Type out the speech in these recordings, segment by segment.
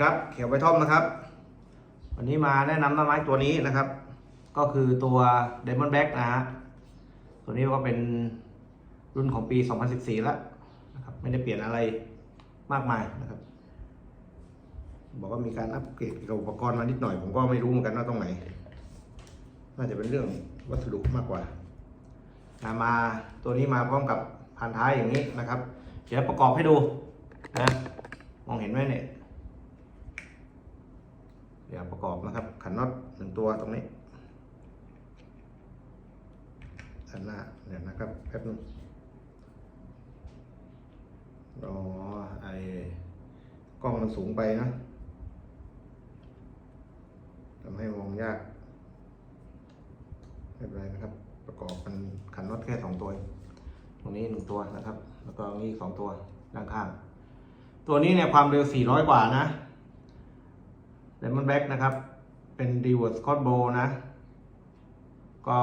ครับเขียวใบท่อมนะครับ วันนี้มาแนะนำต้นไม้ตัวนี้นะครับ ก็คือตัว Diamond Black นะฮะตัวนี้ก็เป็นรุ่นของปี 2014 แล้วนะครับ ไม่ได้เปลี่ยนอะไรมากมายนะครับ บอกว่ามีการอัปเกรดเกี่ยวกับอุปกรณ์มานิดหน่อย ผมก็ไม่รู้เหมือนกันว่าตรงไหน น่าจะเป็นเรื่องวัสดุมากกว่ามาตัวนี้มาพร้อมกับพันท้ายอย่างนี้นะครับ เดี๋ยวประกอบให้ดูนะมองเห็นไหมเนี่ย เดี๋ยวประกอบนะครับขันน็อตหนึ่งตัวตรงนี้ด้านหน้าเดี๋ยวนะครับแป๊บนึงอ๋อไอ้กล้องมันสูงไปนะทำให้มองยากไม่เป็นไรนะครับ ประกอบมันขันน็อตแค่สองตัว ตรงนี้หนึ่งตัวนะครับ แล้วก็นี้สองตัวด้านข้าง ตัวนี้เนี่ยความเร็ว 400 กว่านะ เลมอนแบ็กนะครับ เป็น d ีเวอร์สคอตโบนะ ก็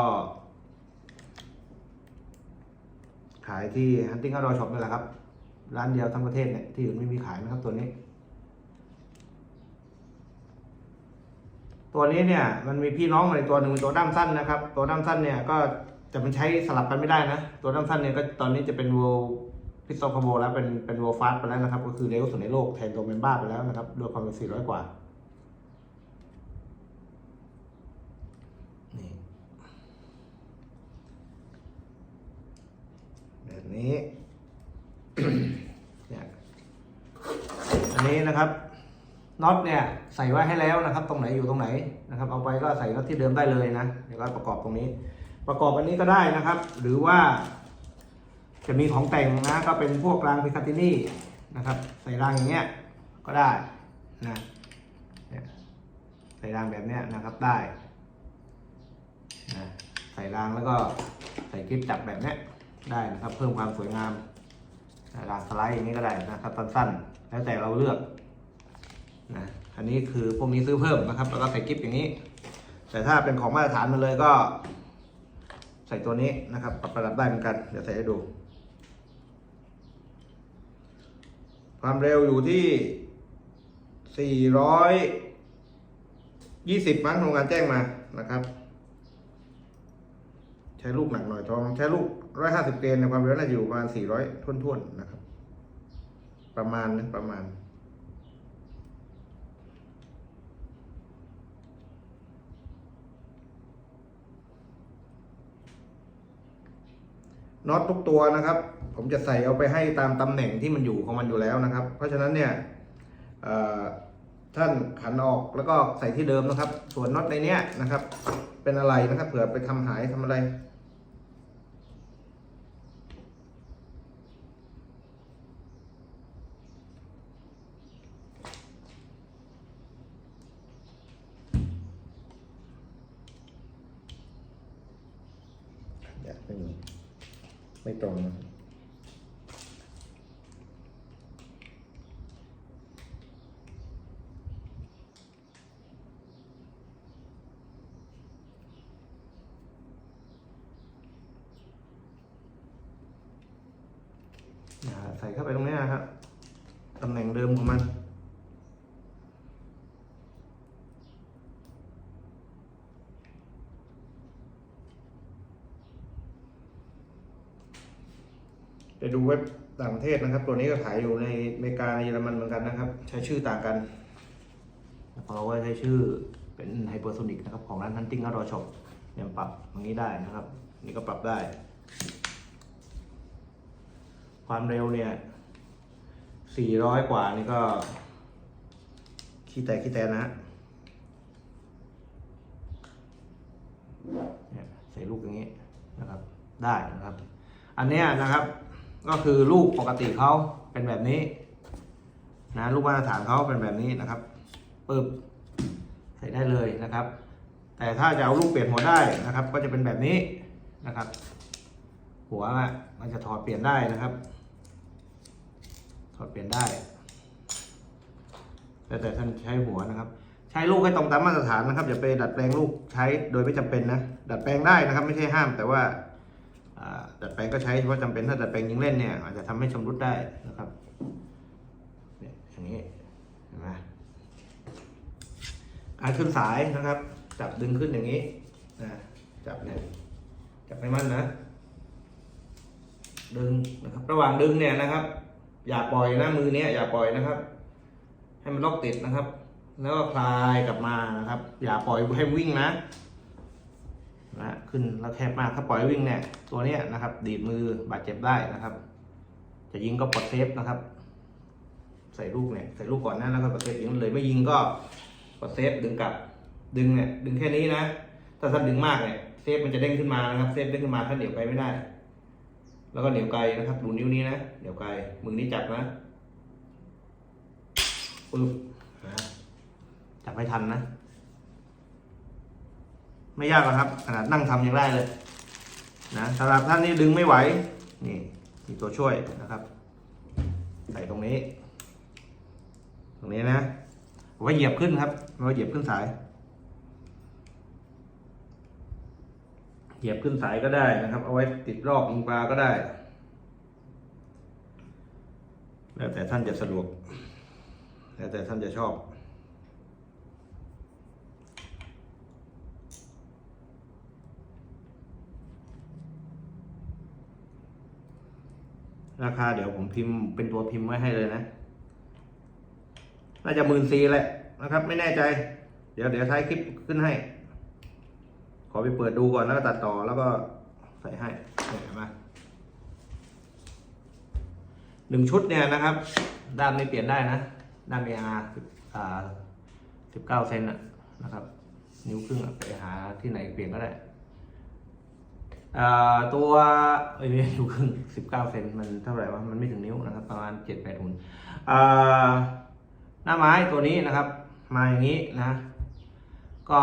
ขายที่ Hunting Outdoor Shop นี่แหละครับ ร้านเดียวทั้งประเทศเนี่ย ที่อื่นไม่มีขายนะครับตัวนี้ ตัวนี้เนี่ย มันมีพี่น้องมาในตัวหนึ่งเป็นตัวด้ามสั้นนะครับ ตัวด้ามสั้นเนี่ยก็จะมันใช้สลับกันไม่ได้นะ ตัวด้ามสั้นเนี่ยก็ตอนนี้จะเป็น World Pistol Combo แล้วเป็นเป็น World Fast ไปแล้วนะครับ ก็คือเร็วสุดในโลกแทนตัวเมมบ้าไปแล้วนะครับด้วยความเร็ว400 กว่า นี่ แบบ นี้เนี่ยอันนี้นะครับน็อตเนี่ยใส่ไว้ให้แล้วนะครับ ตรงไหนอยู่ตรงไหนนะครับ เอาไปก็ใส่น็อตที่เดิมได้เลยนะเดี๋ยวก็ประกอบตรงนี้ ประกอบอันนี้ก็ได้นะครับ หรือว่า จะมีของแต่งนะก็เป็นพวกรางพิคาตินี่นะครับ ใส่รางอย่างเงี้ยก็ได้นะใส่รางแบบเนี้ยนะครับได้นะใส่รางแล้วก็ใส่คลิปจับแบบเนี้ย ได้นะครับ เพิ่มความสวยงามนะรางสไลด์อย่างนี้ก็ได้นะครับสั้นๆแล้วแต่เราเลือกนะอันนี้คือพวกนี้ซื้อเพิ่มนะครับ แล้วก็ใส่คลิปอย่างนี้ แต่ถ้าเป็นของมาตรฐานมาเลยก็ ใส่ตัวนี้นะครับปรับระดับได้เหมือนกัน เดี๋ยวใส่ให้ดู ความเร็วอยู่ที่ 420 มั้งโรงงานแจ้งมานะครับ ใช้ลูกหนักหน่อยทองใช้ลูก ร้อยห้าสิบเกนในความเร็วน่าจะอยู่ประมาณสี่ร้อยท่วนๆนะครับ ประมาณนะประมาณ น็อตทุกตัวนะครับ ผมจะใส่เอาไปให้ตามตำแหน่งที่มันอยู่ของมันอยู่แล้วนะครับ เพราะฉะนั้นเนี่ยท่านขันออกแล้วก็ใส่ที่เดิมนะครับ ส่วนน็อตในเนี้ยนะครับ เป็นอะไรนะครับ เผื่อไปทำหายทำอะไร อยาไม่มี ไม่ตรงนะใส่เข้าไปตรงนี้นะครับ ตำแหน่งเดิมของมัน ไปดูเว็บต่างประเทศนะครับ ตัวนี้ก็ขายอยู่ในอเมริกาในเยอรมันเหมือนกันนะครับ ใช้ชื่อต่างกันของเราก็ใช้ชื่อเป็นไฮเปอร์โซนิกนะครับของร้าน Hunting Outdoor Shop เนี่ยปรับอย่างนี้ได้นะครับ นี่ก็ปรับได้ ความเร็วเนี่ย 400 กว่านี่ก็ ขี้แตกขี้แตนนะฮะเนี่ยใส่ลูกอย่างนี้นะครับ ได้นะครับ อันเนี้ยนะครับ ก็คือลูกปกติเขาเป็นแบบนี้นะลูกมาตรฐานเขาเป็นแบบนี้นะครับปึ๊บใส่ได้เลยนะครับ แต่ถ้าจะเอาลูกเปลี่ยนหัวได้นะครับ ก็จะเป็นแบบนี้นะครับ หัวอะมันจะถอดเปลี่ยนได้นะครับ ถอดเปลี่ยนได้ แต่แต่ท่านใช้หัวนะครับ ใช้ลูกให้ตรงตามมาตรฐานนะครับอย่าไปดัดแปลงลูกใช้โดยไม่จำเป็นนะดัดแปลงได้นะครับ ไม่ใช่ห้ามแต่ว่า ลงก็ใช้เฉพาะจำเป็นถ้าดัดแปลงยิงเล่นเนี่ยอาจจะทำให้ชำรุดได้นะครับเนี่ยอย่างนี้เห็นไหมอาขึ้นสายนะครับ จับดึงขึ้นอย่างนี้นะจับเนี่ยจับให้มั่นนะดึงนะครับ ระหว่างดึงเนี่ยนะครับ อย่าปล่อยนะมือเนี้ยอย่าปล่อยนะครับ ให้มันล็อกติดนะครับ แล้วก็คลายกลับมานะครับ อย่าปล่อยให้วิ่งนะ นะขึ้นแล้วแคบมากถ้าปล่อยวิ่งเนี่ยตัวเนี้ยนะครับ ดีดมือบาดเจ็บได้นะครับ จะยิงก็ปลดเซฟนะครับ ใส่ลูกเนี่ยใส่ลูกก่อนนะแล้วก็ปลดเซฟยิงเลยไม่ยิงก็ปลดเซฟดึงกลับดึงเนี่ยดึงแค่นี้นะ ถ้าท่านดึงมากเนี่ยเซฟมันจะเด้งขึ้นมานะครับเซฟเด้งขึ้นมาท่านเหนียวไกลไม่ได้ แล้วก็เหนียวไกลนะครับดูนิ้วนี้นะเหนียวไกลมือนี้จับนะปึ๊บนะจับให้ทันนะ ไม่ยากหรอกครับ ขนาดนั่งทำยังได้เลยนะสำหรับท่านที่ดึงไม่ไหว นี่มีตัวช่วยนะครับ ใส่ตรงนี้ ตรงนี้นะเอาไว้เหยียบขึ้นครับเอาไว้เหยียบขึ้นสาย เหยียบขึ้นสายก็ได้นะครับ เอาไว้ติดรอบยิงปลาก็ได้ แล้วแต่ท่านจะสะดวก แล้วแต่ท่านจะชอบ ราคาเดี๋ยวผมพิมพ์เป็นตัวพิมพ์ไว้ให้เลยนะ น่าจะหมื่นสี่แหละนะครับ ไม่แน่ใจ เดี๋ยวเดี๋ยวท้ายคลิปขึ้นให้ ขอไปเปิดดูก่อนแล้วก็ตัดต่อแล้วก็ใส่ให้เห็นไหมหนึ่งชุดเนี่ยนะครับ ด้านนี้เปลี่ยนได้นะ ด้านเออาร์อ่าสิบเก้าเซนนะครับ นิ้วครึ่งไปหาที่ไหนเปลี่ยนก็ได้ ตัวเอ้ยไม่ใช่ครึ่งสิบเก้าเซนมันเท่าไหร่วะมันไม่ถึงนิ้วนะครับ ประมาณเจ็ดแปดหุ่นหน้าไม้ตัวนี้นะครับ มาอย่างนี้นะ ก็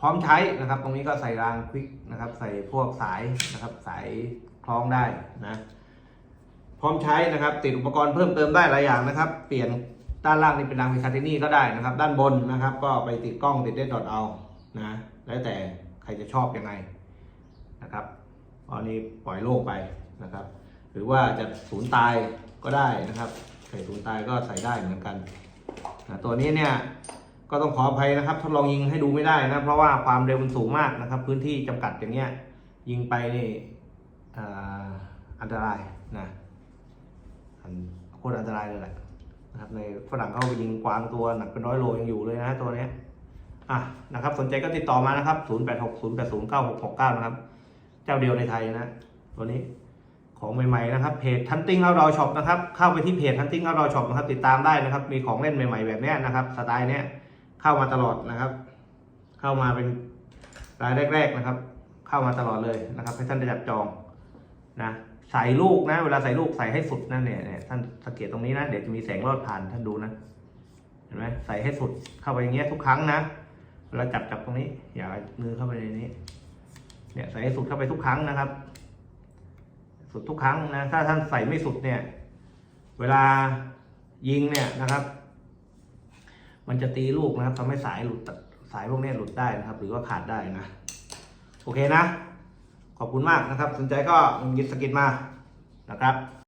พร้อมใช้นะครับ ตรงนี้ก็ใส่รางควิกนะครับ ใส่พวกสายนะครับ สายคล้องได้นะ พร้อมใช้นะครับ ติดอุปกรณ์เพิ่มเติมได้หลายอย่างนะครับ เปลี่ยนด้านล่างนี่เป็นรางพิคาเทนี่ก็ได้นะครับ ด้านบนนะครับ ก็ไปติดกล้องติดได้ดอทเอานะ แล้วแต่ใครจะชอบยังไง อันนี้ปล่อยโล่งไปนะครับ หรือว่าจะศูนย์ตายก็ได้นะครับใส่ศูนย์ตายก็ใส่ได้เหมือนกันนะตัวนี้เนี่ยก็ต้องขออภัยนะครับ ทดลองยิงให้ดูไม่ได้นะเพราะว่าความเร็วมันสูงมากนะครับ พื้นที่จำกัดอย่างเงี้ยยิงไปนี่อ,อันตรายนะอันโคตรอันตรายเลยแหละนะครับในฝรั่งเขาไปยิงกวางตัวหนักเป็นร้อยโลยังอยู่เลยนะตัวเนี้ยอะนะครับสนใจก็ติดต่อมานะครับ 0 8 6 0 8 0 9 6 6 9 นะครับ จ้าเดียวในไทยนะ ตัวนี้ของใหม่ๆนะครับเพจ Hunting Outdoor Shop นะครับเข้าไปที่เพจ Hunting Outdoor Shop นะครับติดตามได้นะครับ มีของเล่นใหม่ ๆแบบนี้นะครับสไตล์เนี้ยเข้ามาตลอดนะครับ เข้ามาเป็นรายแรก ๆนะครับ เข้ามาตลอดเลยนะครับ ให้ท่านได้จับจองนะใส่ลูกนะ เวลาใส่ลูกใส่ให้สุดนั่นเนี่ยเนี่ยท่านสังเกตตรงนี้นะเดี๋ยวจะมีแสงรอดผ่านท่านดูนะเห็นไหมใส่ให้สุดเข้าไปอย่างเงี้ยทุกครั้งนะเวลาจับจับตรงนี้ อย่ามือเข้าไปในนี้ เนี่ยใส่ให้สุดเข้าไปทุกครั้งนะครับ สุดทุกครั้งนะ ถ้าท่านใส่ไม่สุดเนี่ย เวลายิงเนี่ยนะครับ มันจะตีลูกนะครับทำให้สายหลุดสายพวกนี้หลุดได้นะครับ หรือว่าขาดได้นะ โอเคนะ ขอบคุณมากนะครับ สนใจก็ยิงสกิดมานะครับ